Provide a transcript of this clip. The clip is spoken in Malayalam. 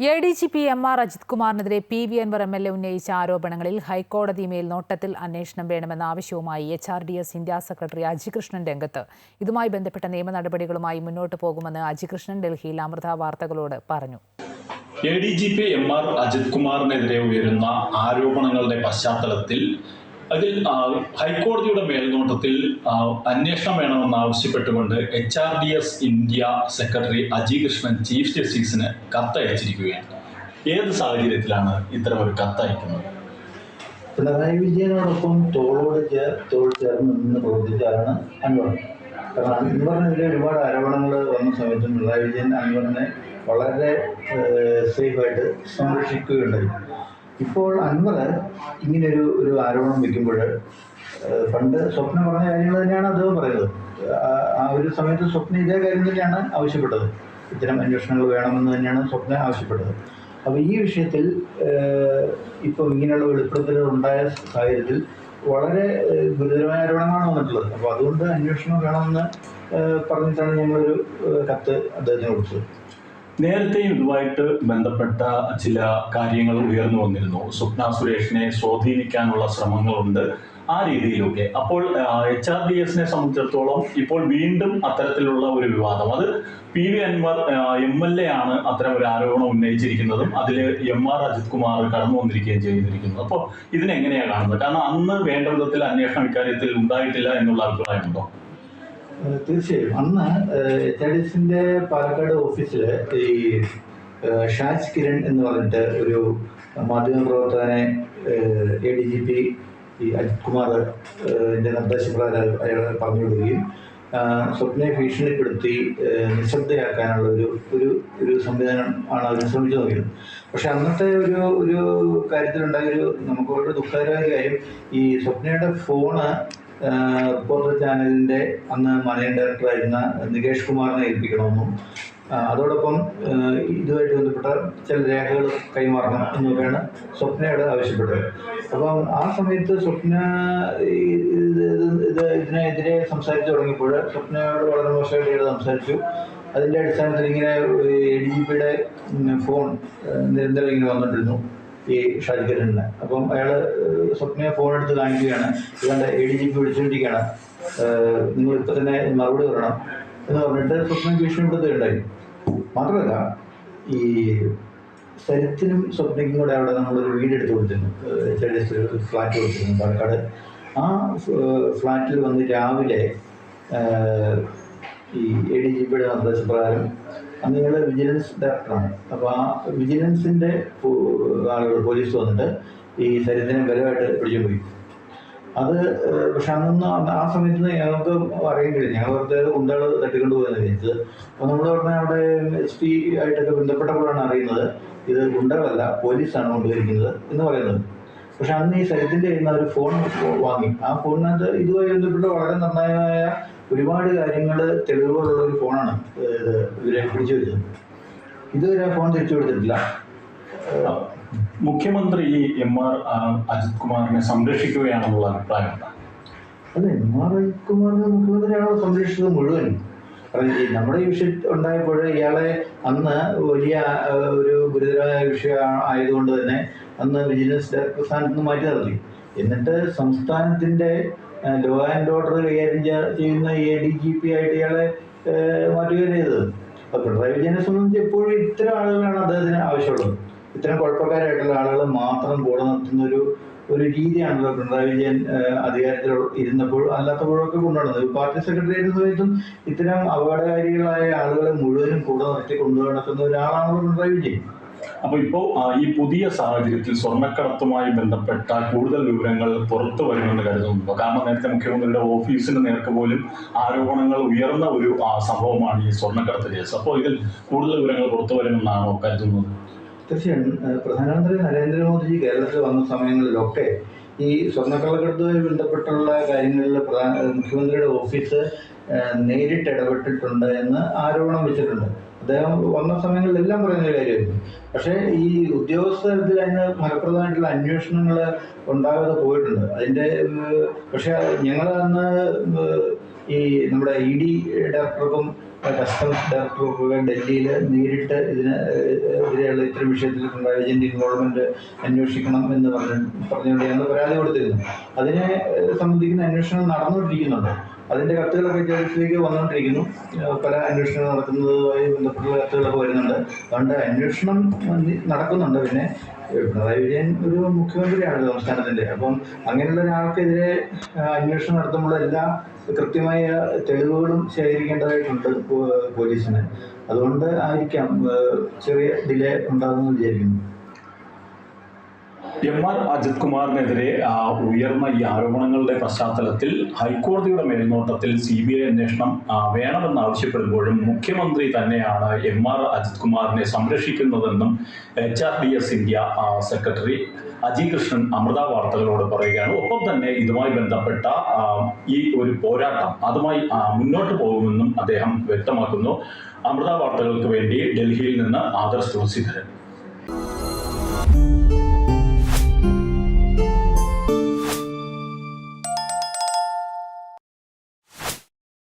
A D G P M R Ajith കുമാറിനെതിരെ P V Anvar M L A ഉന്നയിച്ച ആരോപണങ്ങളിൽ ഹൈക്കോടതി മേൽനോട്ടത്തിൽ അന്വേഷണം വേണമെന്ന ആവശ്യവുമായി H R D S India secretary Ajikrishnan രംഗത്ത്. ഇതുമായി ബന്ധപ്പെട്ട നിയമ നടപടികളുമായി മുന്നോട്ട് പോകുമെന്ന് അജികൃഷ്ണൻ ഡൽഹിയിൽ അമൃത വാർത്തകളോട് പറഞ്ഞു. A D G P M R Ajith കുമാറിനെതിരെ ഉയരുന്ന ആരോപണങ്ങളുടെ പശ്ചാത്തലത്തിൽ അതിൽ ഹൈക്കോടതിയുടെ മേൽനോട്ടത്തിൽ അന്വേഷണം വേണമെന്ന് ആവശ്യപ്പെട്ടുകൊണ്ട് H R D S India secretary Aji Krishnan chief ജസ്റ്റിസിന് കത്തയച്ചിരിക്കുകയാണ്. ഏത് സാഹചര്യത്തിലാണ് ഇത്തരം ഒരു കത്തയക്കുന്നത്? പിണറായി വിജയനോടൊപ്പം തോളോട് ചേർ തോൾ ചേർന്ന് നിന്ന് പ്രവർത്തിച്ചാണ് അൻവർ കാരണം അൻവറിനെതിരെ ഒരുപാട് ആരോപണങ്ങൾ വന്ന സമയത്ത് പിണറായി വിജയൻ അൻവറിനെ വളരെ സേഫായിട്ട് സംരക്ഷിക്കുകയുണ്ടായി. ഇപ്പോൾ അൻവർ ഇങ്ങനൊരു ഒരു ആരോപണം വയ്ക്കുമ്പോൾ പണ്ട് സ്വപ്നം പറഞ്ഞ കാര്യങ്ങൾ തന്നെയാണ് അദ്ദേഹം പറയുന്നത്. ആ- ഒരു സമയത്ത് സ്വപ്ന ഇതേ കാര്യം തന്നെയാണ് ആവശ്യപ്പെട്ടത്. ഇത്തരം അന്വേഷണങ്ങൾ വേണമെന്ന് തന്നെയാണ് സ്വപ്ന ആവശ്യപ്പെട്ടത്. അപ്പോൾ ഈ വിഷയത്തിൽ ഇപ്പോൾ ഇങ്ങനെയുള്ള വെളിപ്പെടുത്തലുകൾ ഉണ്ടായ സാഹചര്യത്തിൽ വളരെ ഗുരുതരമായ ആരോപണമാണ് വന്നിട്ടുള്ളത്. അപ്പോൾ അതുകൊണ്ട് അന്വേഷണം വേണമെന്ന് പറഞ്ഞിട്ടാണ് ഞങ്ങളൊരു കത്ത് അദ്ദേഹത്തിന് കൊടുത്തത്. നേരത്തെയും ഇതുമായിട്ട് ബന്ധപ്പെട്ട ചില കാര്യങ്ങൾ ഉയർന്നു വന്നിരുന്നു. സ്വപ്ന സുരേഷിനെ സ്വാധീനിക്കാനുള്ള ശ്രമങ്ങളുണ്ട് ആ രീതിയിലൊക്കെ. അപ്പോൾ എച്ച് ആർ ഡി എസിനെ സംബന്ധിച്ചിടത്തോളം ഇപ്പോൾ വീണ്ടും അത്തരത്തിലുള്ള ഒരു വിവാദം. അത് P V Anvar M L A ആണ് അത്തരം ഒരു ആരോപണം ഉന്നയിച്ചിരിക്കുന്നതും അതിൽ എം ആർ അജിത് കുമാർ കടന്നു വന്നിരിക്കുകയും ചെയ്തിരിക്കുന്നത്. അപ്പോൾ ഇതിനെങ്ങനെയാണ് കാണുന്നത്? കാരണം അന്ന് വേണ്ട വിധത്തിൽ അന്വേഷണം ഇക്കാര്യത്തിൽ ഉണ്ടായിട്ടില്ല എന്നുള്ള അഭിപ്രായമുണ്ടോ? തീർച്ചയായും. അന്ന് എച്ച് ഐ എസിന്റെ പാലക്കാട് ഓഫീസിൽ ഈ ഷാജ് കിരൺ എന്ന് പറഞ്ഞിട്ട് ഒരു മാധ്യമപ്രവർത്തകനെ എ ഡി ജി പി ഈ അജിത് കുമാർ നിർദ്ദേശപ്രകാരം അയാൾ പറഞ്ഞു വിടുകയും സ്വപ്നയെ ഭീഷണിപ്പെടുത്തി നിശബ്ദയാക്കാനുള്ള ഒരു ഒരു ഒരു സംവിധാനം ആണ് അവർ ശ്രമിച്ചു നോക്കിയത്. പക്ഷെ അന്നത്തെ ഒരു ഒരു കാര്യത്തിലുണ്ടായ ഒരു നമുക്ക് വളരെ ദുഃഖകരമായ കാര്യം ഈ സ്വപ്നയുടെ ഫോണ് റിപ്പോർട്ടർ ചാനലിന്റെ അന്ന് മാനേജിംഗ് ഡയറക്ടറായിരുന്ന നികേഷ് കുമാറിനെ ഏൽപ്പിക്കണമെന്നും അതോടൊപ്പം ഇതുമായിട്ട് ബന്ധപ്പെട്ട ചില രേഖകൾ കൈമാറണം എന്നൊക്കെയാണ് സ്വപ്നയോട് ആവശ്യപ്പെട്ടത്. അപ്പം ആ സമയത്ത് സ്വപ്ന ഇത് ഇത് ഇത് ഇതിനെതിരെ സംസാരിച്ചു തുടങ്ങിയപ്പോൾ സ്വപ്നയോട് വളരെ മോശമായിട്ട് സംസാരിച്ചു. അതിന്റെ അടിസ്ഥാനത്തിൽ ഇങ്ങനെ എ ഡി ജി പിയുടെ ഫോൺ നിരന്തരം ഇങ്ങനെ വന്നിട്ടിരുന്നു. ഈ ഷാജിക്കരനെ അപ്പം അയാൾ സ്വപ്നയെ ഫോൺ എടുത്ത് കാണിക്കുകയാണ്. ഇതുകൊണ്ട് എ ഡി ജി പി വിളിച്ചുകൊണ്ടിരിക്കുകയാണ്. നിങ്ങൾ ഇപ്പൊ തന്നെ മറുപടി പറയണം എന്ന് പറഞ്ഞിട്ട് സ്വപ്നം ഭീഷണിപ്പെടുത്തുകയുണ്ടായി. മാത്രമല്ല ഈ സരിത്തിനും സ്വപ്നയ്ക്കും കൂടെ അവിടെ നമ്മളൊരു വീട് എടുത്ത് കൊടുത്തിരുന്നു. ഒരു ഫ്ലാറ്റ് കൊടുത്തിരുന്നു പാലക്കാട്. ആ ഫ്ലാറ്റിൽ വന്ന് രാവിലെ ഈ എ ഡി ജി പിയുടെ നിർദ്ദേശപ്രകാരം അന്ന് ഞങ്ങൾ വിജിലൻസ് ഡയറക്ടറാണ് അപ്പോൾ ആ വിജിലൻസിന്റെ ആളുകൾ പോലീസ് വന്നിട്ട് ഈ ശരീരത്തിനെ ബലമായിട്ട് പിടിച്ചു പോയി. അത് പക്ഷെ അന്നൊന്നും ആ സമയത്ത് ഞങ്ങൾക്ക് അറിയാൻ കഴിയില്ല. ഞങ്ങൾ വെറുതെ ഗുണ്ടകൾ തട്ടിക്കൊണ്ട് പോയെന്ന് വിചാരിച്ചത് അപ്പോൾ നമ്മൾ പറഞ്ഞാൽ അവിടെ എസ് പി ആയിട്ടൊക്കെ ബന്ധപ്പെട്ടപ്പോഴാണ് അറിയുന്നത് ഇത് ഗുണ്ടകളല്ല പോലീസാണ് കൊണ്ടുവരിക്കുന്നത് എന്ന് പറയുന്നത്. പക്ഷെ അന്ന് ഈ സരിത്തിന്റെ കയ്യിൽ ഒരു ഫോൺ വാങ്ങി. ആ ഫോണിനകത്ത് ഇതുമായി ബന്ധപ്പെട്ട് വളരെ നിർണായകമായ ഒരുപാട് കാര്യങ്ങൾ തെളിവുകളുള്ള ഒരു ഫോണാണ് ഇവരെ പിടിച്ചു വരുന്നത്. ഇതുവരെ ആ ഫോൺ തിരിച്ചു കൊടുത്തിട്ടില്ല. മുഖ്യമന്ത്രി എം ആർ അജിത് കുമാറിനെ സംരക്ഷിക്കുകയാണെന്നുള്ള അഭിപ്രായമുണ്ട് അതെ എം ആർ അജിത് കുമാറിനെ മുഖ്യമന്ത്രിയാണോ സംരക്ഷിച്ചത് മുഴുവൻ? നമ്മുടെ ഈ വിഷയം ഉണ്ടായപ്പോൾ ഇയാളെ അന്ന് വലിയ ഒരു ഗുരുതരമായ വിഷയം ആയതുകൊണ്ട് തന്നെ അന്ന് വിജിലൻസ് ഡയറക്ടർ സ്ഥാനത്ത് നിന്ന് മാറ്റി നിർത്തി. എന്നിട്ട് സംസ്ഥാനത്തിന്റെ ലോ ആൻഡ് ഓർഡർ കൈകാര്യം ചെയ്യുന്ന എ ഡി ജി പി ആയിട്ട് ഇയാളെ മാറ്റുകയാണ് ചെയ്തത്. പിണറായി വിജയനെ സംബന്ധിച്ച് എപ്പോഴും ഇത്തരം ആളുകളാണ് അദ്ദേഹത്തിന് ആവശ്യമുള്ളത്. ഇത്തരം കുഴപ്പക്കാരായിട്ടുള്ള ആളുകൾ മാത്രം കൂടെ നിർത്തുന്ന ഒരു ഒരു രീതിയാണല്ലോ പിണറായി വിജയൻ അധികാരത്തിൽ ഇരുന്നപ്പോഴും അല്ലാത്തപ്പോഴൊക്കെ കൊണ്ടുവന്നത്. പാർട്ടി സെക്രട്ടറിയുടെ സമയത്തും ഇത്തരം അപകടകാരികളായ ആളുകളെ മുഴുവനും കൂടെ നിർത്തി കൊണ്ടുനടക്കുന്ന ഒരാളാണല്ലോ പിണറായി വിജയൻ. അപ്പൊ ഇപ്പോ ഈ പുതിയ സാഹചര്യത്തിൽ സ്വർണക്കടത്തുമായി ബന്ധപ്പെട്ട കൂടുതൽ വിവരങ്ങൾ പുറത്തു വരുമെന്ന് കരുതുന്നുണ്ടോ. കാരണം നേരത്തെ മുഖ്യമന്ത്രിയുടെ ഓഫീസിന് നേർക്ക് പോലും ആരോപണങ്ങൾ ഉയർന്ന ഒരു സംഭവമാണ് ഈ സ്വർണക്കടത്ത് കേസ്. അപ്പോൾ ഇതിൽ കൂടുതൽ വിവരങ്ങൾ പുറത്തു വരുമെന്നാണോ കരുതുന്നത്? തീർച്ചയായും പ്രധാനമന്ത്രി നരേന്ദ്രമോദി കേരളത്തിൽ വന്ന സമയങ്ങളിലൊക്കെ ഈ സ്വർണക്കള്ളക്കടത്തുമായി ബന്ധപ്പെട്ടുള്ള കാര്യങ്ങളിൽ പ്രധാന മുഖ്യമന്ത്രിയുടെ ഓഫീസ് നേരിട്ട് ഇടപെട്ടിട്ടുണ്ട് എന്ന് ആരോപണം വെച്ചിട്ടുണ്ട്. അദ്ദേഹം വന്ന സമയങ്ങളിലെല്ലാം പറയുന്ന കാര്യമായിരുന്നു. പക്ഷേ ഈ ഉദ്യോഗസ്ഥ തലത്തിൽ അതിന് ഫലപ്രദമായിട്ടുള്ള അന്വേഷണങ്ങൾ ഉണ്ടാകാതെ പോയിട്ടുണ്ട്. അതിന്റെ പക്ഷെ ഞങ്ങൾ അന്ന് ഈ നമ്മുടെ ഇ ഡി ഡയറക്ടർക്കും കസ്റ്റംസ് ഡയറക്ടറൊക്കെ ഡൽഹിയിൽ നേരിട്ട് ഇതിന് എതിരെയുള്ള ഇത്തരം വിഷയത്തിൽ വിജയന്റെ ഇൻവോൾവ്മെന്റ് അന്വേഷിക്കണം എന്ന് പറഞ്ഞു പറഞ്ഞുകൊണ്ട് ഞങ്ങൾ പരാതി കൊടുത്തിരുന്നു. അതിനെ സംബന്ധിക്കുന്ന അന്വേഷണം നടന്നുകൊണ്ടിരിക്കുന്നുണ്ട്. അതിന്റെ കത്തുകളൊക്കെ ജഡ്ജിയിലേക്ക് വന്നുകൊണ്ടിരിക്കുന്നു. പല അന്വേഷണങ്ങൾ നടക്കുന്നതുമായി ബന്ധപ്പെട്ടുള്ള കത്തുകളൊക്കെ വരുന്നുണ്ട്. അതുകൊണ്ട് അന്വേഷണം നടക്കുന്നുണ്ട്. പിന്നെ പിണറായി വിജയൻ ഒരു മുഖ്യമന്ത്രിയാണ് സംസ്ഥാനത്തിന്റെ. അപ്പം അങ്ങനെയുള്ള ഒരാൾക്കെതിരെ അന്വേഷണം നടത്തുമ്പോൾ എല്ലാ കൃത്യമായ തെളിവുകളും ശേഖരിക്കേണ്ടതായിട്ടുണ്ട് പോലീസിന്. അതുകൊണ്ട് ആയിരിക്കാം ചെറിയ ഡിലേ ഉണ്ടാകുമെന്ന് വിചാരിക്കുന്നു. എം ആർ അജിത് കുമാറിനെതിരെ ഉയർന്ന ഈ ആരോപണങ്ങളുടെ പശ്ചാത്തലത്തിൽ ഹൈക്കോടതിയുടെ മേൽനോട്ടത്തിൽ സി ബി ഐ അന്വേഷണം വേണമെന്ന് ആവശ്യപ്പെടുമ്പോഴും മുഖ്യമന്ത്രി തന്നെയാണ് എം ആർ അജിത് കുമാറിനെ സംരക്ഷിക്കുന്നതെന്നും H R D S India secretary Aji Krishnan Amrita വാർത്തകളോട് പറയുകയാണ്. ഒപ്പം തന്നെ ഇതുമായി ബന്ധപ്പെട്ട ഈ ഒരു പോരാട്ടം അതുമായി മുന്നോട്ട് പോകുമെന്നും അദ്ദേഹം വ്യക്തമാക്കുന്നു. അമൃത വാർത്തകൾക്ക് വേണ്ടി ഡൽഹിയിൽ നിന്ന് ആദർശ് തുളസീധരൻ.